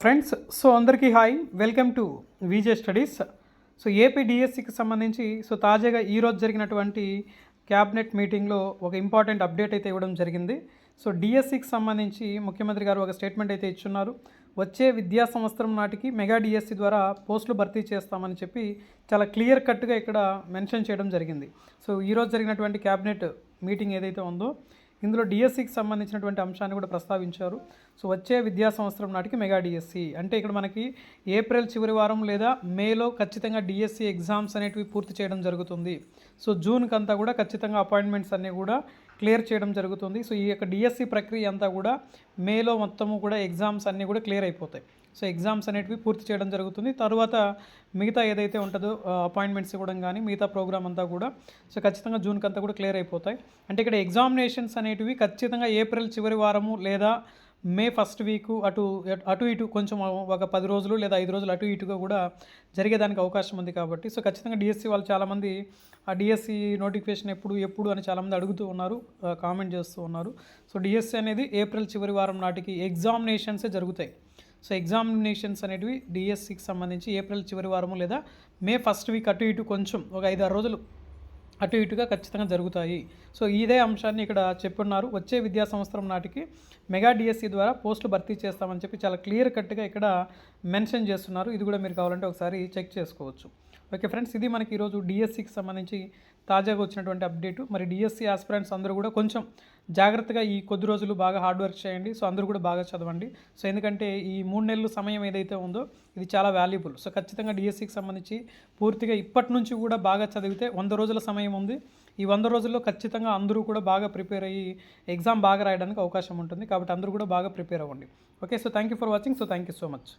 Friends so అందరికీ hi welcome to VJ studies so AP డిఎస్సికి సంబంధించి సో తాజాగా ఈరోజు జరిగినటువంటి క్యాబినెట్ మీటింగ్లో ఒక ఇంపార్టెంట్ అప్డేట్ అయితే ఇవ్వడం జరిగింది. సో డిఎస్సికి సంబంధించి ముఖ్యమంత్రి గారు ఒక స్టేట్మెంట్ అయితే ఇచ్చున్నారు. వచ్చే విద్యా సంవత్సరం నాటికి మెగా డిఎస్సి ద్వారా పోస్టులు భర్తీ చేస్తామని చెప్పి చాలా క్లియర్ కట్గా ఇక్కడ మెన్షన్ చేయడం జరిగింది. సో ఈరోజు జరిగినటువంటి క్యాబినెట్ మీటింగ్ ఏదైతే ఉందో ఇందులో డిఎస్సికి సంబంధించినటువంటి అంశాన్ని కూడా ప్రస్తావించారు. సో వచ్చే విద్యా సంవత్సరం నాటికి మెగా డిఎస్సి అంటే ఇక్కడ మనకి ఏప్రిల్ చివరి వారం లేదా మేలో ఖచ్చితంగా డిఎస్సి ఎగ్జామ్స్ అనేటివి పూర్తి చేయడం జరుగుతుంది. సో జూన్కి అంతా కూడా ఖచ్చితంగా అపాయింట్మెంట్స్ అన్నీ కూడా క్లియర్ చేయడం జరుగుతుంది. సో ఈ యొక్క డిఎస్సి ప్రక్రియ అంతా కూడా మేలో మొత్తము కూడా ఎగ్జామ్స్ అన్నీ కూడా క్లియర్ అయిపోతాయి. సో ఎగ్జామ్స్ అనేటివి పూర్తి చేయడం జరుగుతుంది. తర్వాత మిగతా ఏదైతే ఉంటుందో అపాయింట్మెంట్స్ ఇవ్వడం కానీ మిగతా ప్రోగ్రామ్ అంతా కూడా సో ఖచ్చితంగా జూన్కి అంతా కూడా క్లియర్ అయిపోతాయి. అంటే ఇక్కడ ఎగ్జామినేషన్స్ అనేటివి ఖచ్చితంగా ఏప్రిల్ చివరి వారము లేదా మే ఫస్ట్ వీక్ అటు అటు ఇటు కొంచెం ఒక పది రోజులు లేదా ఐదు రోజులు అటు ఇటుగా కూడా జరిగేదానికి అవకాశం ఉంది కాబట్టి సో ఖచ్చితంగా డిఎస్సి వాళ్ళు చాలామంది ఆ డిఎస్సి నోటిఫికేషన్ ఎప్పుడు ఎప్పుడు అని చాలామంది అడుగుతూ ఉన్నారు కామెంట్ చేస్తూ ఉన్నారు. సో డిఎస్సి అనేది ఏప్రిల్ చివరి వారం నాటికి ఎగ్జామినేషన్సే జరుగుతాయి. సో ఎగ్జామినేషన్స్ అనేటివి డిఎస్సికి సంబంధించి ఏప్రిల్ చివరి వారము లేదా మే ఫస్ట్ వీక్ అటు ఇటు కొంచెం ఒక ఐదు ఆరు రోజులు అటు ఇటుగా ఖచ్చితంగా జరుగుతాయి. సో ఇదే అంశాన్ని ఇక్కడ చెప్పున్నారు. వచ్చే విద్యా సంవత్సరం నాటికి మెగా డిఎస్సి ద్వారా పోస్టులు భర్తీ చేస్తామని చెప్పి చాలా క్లియర్ కట్గా ఇక్కడ మెన్షన్ చేస్తున్నారు. ఇది కూడా మీరు కావాలంటే ఒకసారి చెక్ చేసుకోవచ్చు. ఓకే ఫ్రెండ్స్ ఇది మనకి ఈరోజు డిఎస్సికి సంబంధించి తాజాగా వచ్చినటువంటి అప్డేట్. మరి డిఎస్సి ఆస్పిరెంట్స్ అందరూ కూడా కొంచెం జాగ్రత్తగా ఈ కొద్ది రోజులు బాగా హార్డ్ వర్క్ చేయండి. సో అందరూ కూడా బాగా చదవండి. సో ఎందుకంటే ఈ మూడు నెలలు సమయం ఏదైతే ఉందో ఇది చాలా వాల్యుబుల్ సో ఖచ్చితంగా డిఎస్సికి సంబంధించి పూర్తిగా ఇప్పటి నుంచి కూడా బాగా చదివితే వంద రోజుల సమయం ఉంది. ఈ వంద రోజుల్లో ఖచ్చితంగా అందరూ కూడా బాగా ప్రిపేర్ అయ్యి ఎగ్జామ్ బాగా రాయడానికి అవకాశం ఉంటుంది. కాబట్టి అందరూ కూడా బాగా ప్రిపేర్ అవ్వండి. Okay so thank you for watching so thank you so much